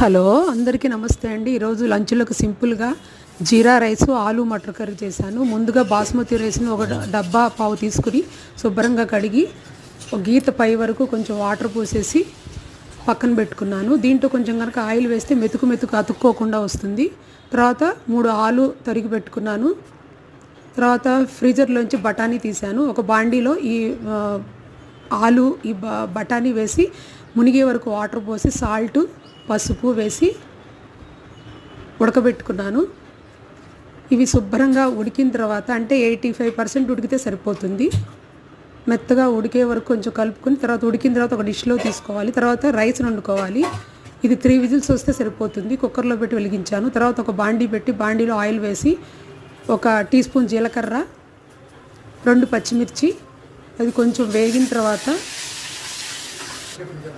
Hello అందరికీ నమస్తే అండి. ఈరోజు లంచ్లోకి సింపుల్గా జీరా రైస్ ఆలు మటర్ కర్రీ చేశాను. ముందుగా బాస్మతి రైస్ని ఒక డబ్బా పావు తీసుకుని శుభ్రంగా కడిగి ఒక గీత పై వరకు కొంచెం వాటర్ పోసేసి పక్కన పెట్టుకున్నాను. దీంట్లో కొంచెం కనుక ఆయిల్ వేస్తే మెతుకు మెతుకు అతుక్కోకుండా వస్తుంది. తర్వాత మూడు ఆలు తరిగి పెట్టుకున్నాను. తర్వాత ఫ్రీజర్లోంచి బఠానీ తీశాను. ఒక బాండీలో ఈ ఆలు ఈ బ బఠానీ వేసి మునిగే వరకు వాటర్ పోసి సాల్ట్ పసుపు వేసి ఉడకబెట్టుకున్నాను. ఇవి శుభ్రంగా ఉడికిన తర్వాత అంటే ఎయిటీ ఫైవ్ పర్సెంట్ ఉడికితే సరిపోతుంది. మెత్తగా ఉడికే వరకు కొంచెం కలుపుకొని తర్వాత ఉడికిన తర్వాత ఒక డిష్లో తీసుకోవాలి. తర్వాత రైస్ వండుకోవాలి. ఇది త్రీ విజిల్స్ వస్తే సరిపోతుంది. కుక్కర్లో పెట్టి వెలిగించాను. తర్వాత ఒక బాండీ పెట్టి బాండీలో ఆయిల్ వేసి ఒక టీ స్పూన్ జీలకర్ర రెండు పచ్చిమిర్చి అది కొంచెం వేగిన తర్వాత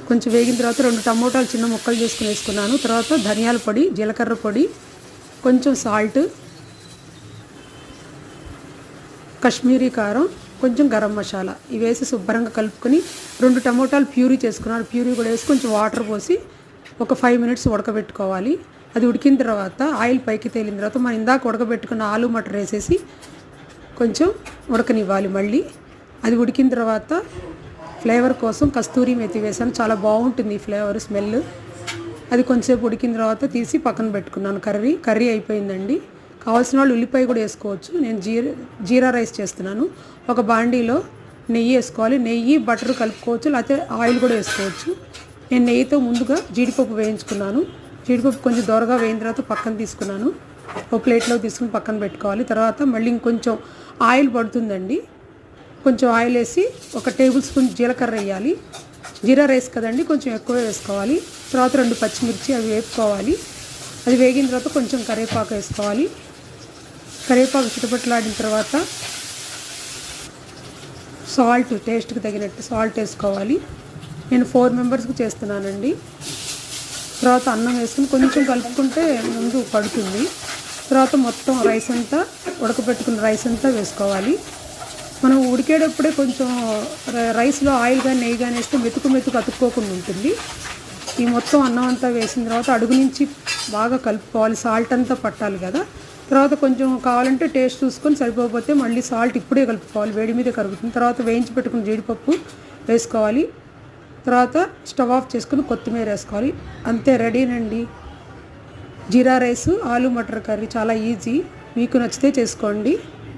కొంచెం వేగిన తర్వాత రెండు టమోటాలు చిన్న ముక్కలు చేసుకుని వేసుకున్నాను. తర్వాత ధనియాల పొడి జీలకర్ర పొడి కొంచెం సాల్ట్ కశ్మీరీ కారం కొంచెం గరం మసాలా. ఇవి వేసి శుభ్రంగా కలుపుకొని రెండు టమోటాలు ప్యూరీ చేసుకున్నాను. ప్యూరీ కూడా వేసి కొంచెం వాటర్ పోసి ఒక ఫైవ్ మినిట్స్ ఉడకబెట్టుకోవాలి. అది ఉడికిన తర్వాత ఆయిల్ పైకి తేలిన తర్వాత మనం ఇందాక ఉడకబెట్టుకున్న ఆలు మటర్ వేసేసి కొంచెం ఉడకనివ్వాలి మళ్ళీ. అది ఉడికిన తర్వాత ఫ్లేవర్ కోసం కస్తూరి మెతి వేసాను. చాలా బాగుంటుంది ఈ ఫ్లేవర్ స్మెల్. అది కొంచెంసేపు ఉడికిన తర్వాత తీసి పక్కన పెట్టుకున్నాను. కర్రీ కర్రీ అయిపోయిందండి. కావాల్సిన వాళ్ళు ఉల్లిపాయ కూడా వేసుకోవచ్చు. నేను జీరా జీరా రైస్ చేస్తున్నాను. ఒక బాండీలో నెయ్యి వేసుకోవాలి. నెయ్యి బటర్ కలుపుకోవచ్చు. లేకపోతే ఆయిల్ కూడా వేసుకోవచ్చు. నేను నెయ్యితో ముందుగా జీడిపప్పు వేయించుకున్నాను. జీడిపప్పు కొంచెం దొరగా వేయిన తర్వాత పక్కన తీసుకున్నాను. ఒక ప్లేట్లో తీసుకుని పక్కన పెట్టుకోవాలి. తర్వాత మళ్ళీ ఇంకొంచెం ఆయిల్ పడుతుందండి. కొంచెం ఆయిల్ వేసి ఒక టేబుల్ స్పూన్ జీలకర్ర వేయాలి. జీరా రైస్ కదండి కొంచెం ఎక్కువ వేసుకోవాలి. తర్వాత రెండు పచ్చిమిర్చి అవి వేపుకోవాలి. అది వేగిన తర్వాత కొంచెం కరివేపాకు వేసుకోవాలి. కరివేపాకు చిటపట్లాడిన తర్వాత సాల్ట్ టేస్ట్కి తగినట్టు సాల్ట్ వేసుకోవాలి. నేను ఫోర్ మెంబర్స్కి చేస్తున్నానండి. తర్వాత అన్నం వేసుకుని కొంచెం కలుపుకుంటే ముందు పడుతుంది. తర్వాత మొత్తం రైస్ అంతా ఉడకబెట్టుకున్న రైస్ అంతా వేసుకోవాలి. మనం ఉడికేటప్పుడే కొంచెం రైస్లో ఆయిల్ కానీ నెయ్యి కానీ వేస్తే మెతుకు మెతుకు అతుక్కోకుండా ఉంటుంది. ఈ మొత్తం అన్నం అంతా వేసిన తర్వాత అడుగు నుంచి బాగా కలుపుకోవాలి. సాల్ట్ అంతా పట్టాలి కదా. తర్వాత కొంచెం కావాలంటే టేస్ట్ చూసుకొని సరిపోకపోతే మళ్ళీ సాల్ట్ ఇప్పుడే కలుపుకోవాలి. వేడి మీద కరుగుతుంది. తర్వాత వేయించి పెట్టుకుని జీడిపప్పు వేసుకోవాలి. తర్వాత స్టవ్ ఆఫ్ చేసుకుని కొత్తిమీర వేసుకోవాలి. అంతే రెడీనండి. జీరా రైస్ ఆలు మటర్ కర్రీ చాలా ఈజీ. మీకు నచ్చితే చేసుకోండి.